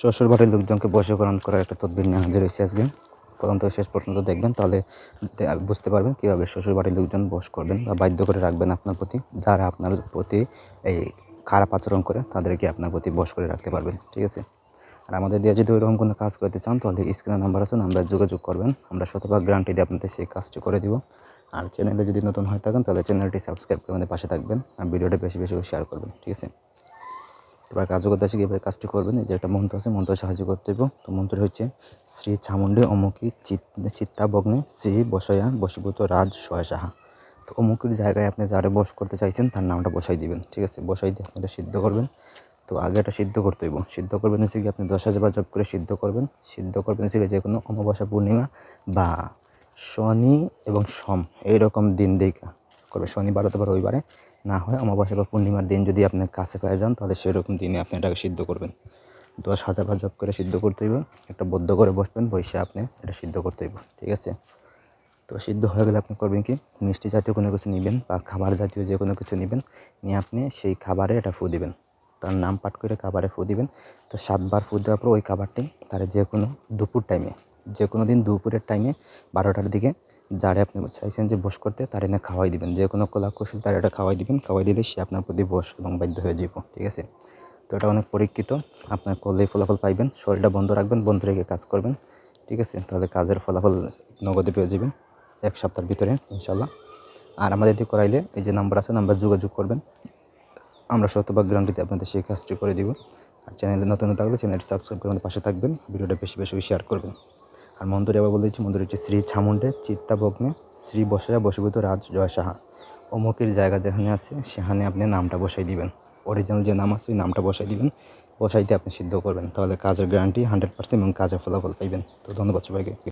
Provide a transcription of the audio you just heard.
শ্বশুর বাড়ির লোকজনকে বশীকরণ করার একটা তদবির নিয়ে হাজির হয়েছে আজকে। প্রথম থেকে শেষ পর্যন্ত দেখবেন, তাহলে বুঝতে পারবেন কীভাবে শ্বশুর বাড়ির লোকজন বস করবেন বা বাধ্য করে রাখবেন আপনার প্রতি, যারা আপনার প্রতি এই খারাপ আচরণ করে, তাদেরকে আপনার প্রতি বশ করে রাখতে পারবেন, ঠিক আছে? আর আমাদের দিয়ে যদি ওইরকম কোনো কাজ করতে চান, তাহলে স্ক্রিনে নাম্বার আছে, নাম্বারে যোগাযোগ করবেন। আমরা শতভাগ গ্যারান্টি দিয়ে আপনাদের সেই কাজটি করে দিব। আর চ্যানেলে যদি নতুন হয়ে থাকেন, তাহলে চ্যানেলটি সাবস্ক্রাইব করে আমাদের পাশে থাকবেন। আর ভিডিওটা বেশি বেশি করে শেয়ার করবেন, ঠিক আছে? কাজও করতে আসে কীভাবে কাজটি করবেন যে একটা মন্ত্র আছে, মন্ত্র সাহায্য করতে হইব। তো মন্ত্র হচ্ছে, শ্রী চামুণ্ডী অমুকী চিত চিত্তাবগ্নে শ্রী বসয়া বশীভূত রাজ সয় সাহা। তো অমুকের জায়গায় আপনি যারে বস করতে চাইছেন, তার নামটা বসাই দিবেন, ঠিক আছে? বসাই দিয়ে আপনি এটা সিদ্ধ করবেন। তো আগে এটা সিদ্ধ করতে হইব। সিদ্ধ করবেন হচ্ছে কি আপনি দশ হাজার জপ করে সিদ্ধ করবেন। সিদ্ধ করবেন হচ্ছে যে কোনো অমাবস্যা পূর্ণিমা বা শনি এবং সম, এইরকম দিন দেখা। করবে শনিবার অথবা রবিবারে। না হয় অমাবস্যা বা পূর্ণিমার দিন যদি আপনি কাছে পেয়ে যান, তাহলে সেরকম দিনে আপনি এটাকে সিদ্ধ করবেন। দশ হাজার বার জপ করে সিদ্ধ করতে হইব। একটা বদ্ধ করে বসবেন, বসে আপনি এটা সিদ্ধ করতে হইব, ঠিক আছে? তো সিদ্ধ হয়ে গেলে আপনি করবেন কি? মিষ্টি জাতীয় কোনো কিছু নেবেন বা খাবার জাতীয় যে কোনো কিছু নেবেন, নিয়ে আপনি সেই খাবারে এটা ফু দিবেন। তার নাম পাঠ করে খাবারে ফু দিবেন। তো সাতবার ফু দেওয়ার পর ওই খাবারটি তার যে কোনো দুপুর টাইমে যে কোনো দিন দুপুরের টাইমে বারোটার দিকে যারে আপনি চাইছেন যে বস করতে, তার এনে খাওয়াই দিবেন। যে কোনো কলা কৌশল তার এটা খাওয়াই দিবেন। খাওয়াই দিলে সে আপনার প্রতি বস এবং বাধ্য হয়ে যাব ঠিক আছে? তো এটা অনেক পরীক্ষিত। আপনার করলেই ফলাফল পাইবেন, শরীরটা বন্ধ রাখবেন, বন্ধ রেখে কাজ করবেন, ঠিক আছে? তাহলে কাজের ফলাফল নগদে পেয়ে যাবেন এক সপ্তাহের ভিতরে ইনশাল্লাহ আর আমাদের দিয়ে করাইলে এই যে নাম্বার আছে, নাম্বার যোগাযোগ করবেন। আমরা শতভাগ গ্যারান্টিতে আপনাদের সেই কাজটি করে দিব। আর চ্যানেলে নতুন থাকলে চ্যানেলটি সাবস্ক্রাইব করে আমাদের পাশে থাকবেন, ভিডিওটা বেশি বেশি শেয়ার করবেন। আর মন্দিরে আবার বলে দিচ্ছি মন্দির হচ্ছে শ্রী ছামুণ্ডে, চিত্তাভগ্নে শ্রী বসয়া বসীভূত রাজ জয় সাহা অমুকের জায়গা যেখানে আছে, সেখানে আপনি নামটা বসাই দিবেন। অরিজিনাল যে নাম আছে, ওই নামটা বসাই দিবেন। বসাইতে আপনি সিদ্ধ করবেন। তাহলে কাজের গ্যারান্টি হান্ড্রেড পার্সেন্ট এবং কাজের ফলাফল পাইবেন। তো ধন্যবাদ সবাইকে।